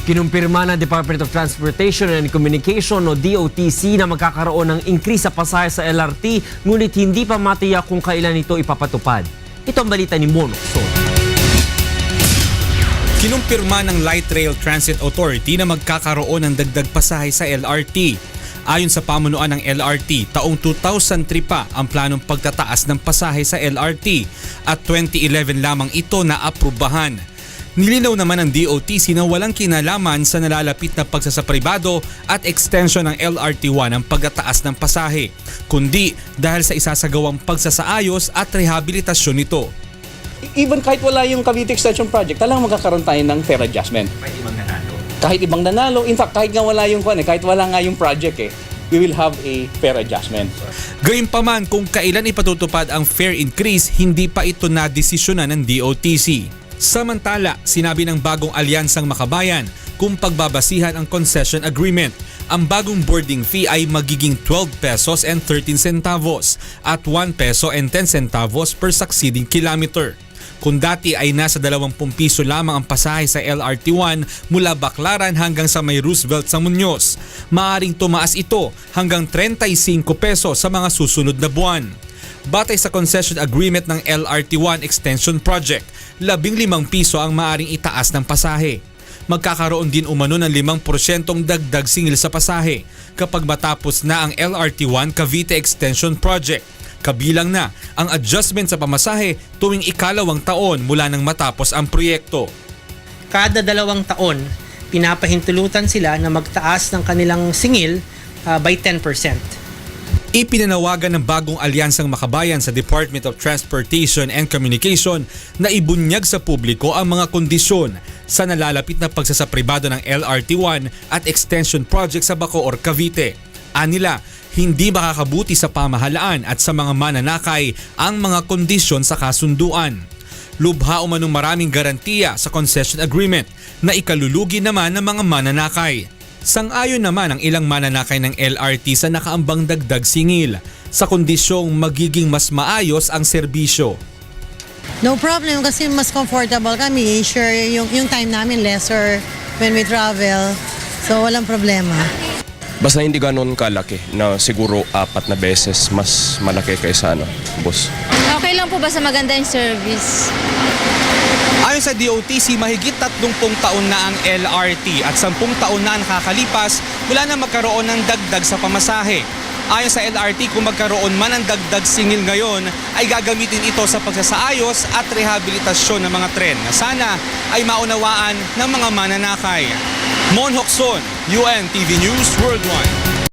Kinumpirma ng Department of Transportation and Communication o DOTC na magkakaroon ng increase sa pasahe sa LRT ngunit hindi pa matiyak kung kailan ito ipapatupad. Ito ang balita ni Mono Son. Kinumpirma ng Light Rail Transit Authority na magkakaroon ng dagdag pasahe sa LRT. Ayon sa pamunuan ng LRT, taong 2003 pa ang planong pagtataas ng pasahe sa LRT at 2011 lamang ito na aprubahan. Nilinaw naman ng DOTC na walang kinalaman sa nalalapit na pagsasapribado at extension ng LRT1 ang pagtataas ng pasahe, kundi dahil sa isasagawang pagsasaayos at rehabilitasyon nito. even kahit wala yung Cavite Extension Project, talagang magkakaroon tayo ng fair adjustment. Kahit ibang nanalo. In fact, kahit nga wala yung kwan eh, kahit wala nga yung project eh, we will have a fair adjustment. Gayunpaman kung kailan ipatutupad ang fare increase, hindi pa ito nadesisyonan ng DOTC. Samantala, sinabi ng bagong alyansang makabayan kung pagbabasihan ang concession agreement. Ang bagong boarding fee ay magiging 12 pesos and 13 centavos at 1 peso and 10 centavos per succeeding kilometer. Kung dati ay nasa 20 piso lamang ang pasahe sa LRT1 mula Baclaran hanggang sa may Roosevelt sa Muñoz, maaring tumaas ito hanggang 35 peso sa mga susunod na buwan. Batay sa concession agreement ng LRT1 Extension Project, 15 piso ang maaring itaas ng pasahe. Magkakaroon din umano ng 5% dagdag singil sa pasahe kapag matapos na ang LRT1 Cavite Extension Project. Kabilang na ang adjustment sa pamasahe tuwing ikalawang taon mula nang matapos ang proyekto. kada dalawang taon, pinapahintulutan sila na magtaas ng kanilang singil ah, by 10%. Ipinanawagan ng bagong alyansang makabayan sa Department of Transportation and Communication na ibunyag sa publiko ang mga kondisyon sa nalalapit na pagsasapribado ng LRT1 at extension project sa Bacoor, Cavite. Anila, hindi makakabuti sa pamahalaan at sa mga mananakay ang mga kondisyon sa kasunduan. Lubha umanong maraming garantiya sa concession agreement na ikalulugi naman ng mga mananakay. Sang-ayon naman ang ilang mananakay ng LRT sa nakaambang dagdag singil sa kondisyong magiging mas maayos ang serbisyo. No problem kasi mas comfortable kami. Sure, yung, yung time namin lesser when we travel. So, walang problema. Basta hindi ganun kalaki na siguro apat na beses mas malaki kaysa ano, boss. Okay lang po ba sa maganda yung service? Ayon sa DOTC, mahigit 30 taon na ang LRT at 10 taon na nakakalipas mula na magkaroon ng dagdag sa pamasahe. Ayon sa LRT, kung magkaroon man ng dagdag singil ngayon, ay gagamitin ito sa pagsasaayos at rehabilitasyon ng mga tren na sana ay maunawaan ng mga mananakay. Mon Hokson, UN TV News Worldwide.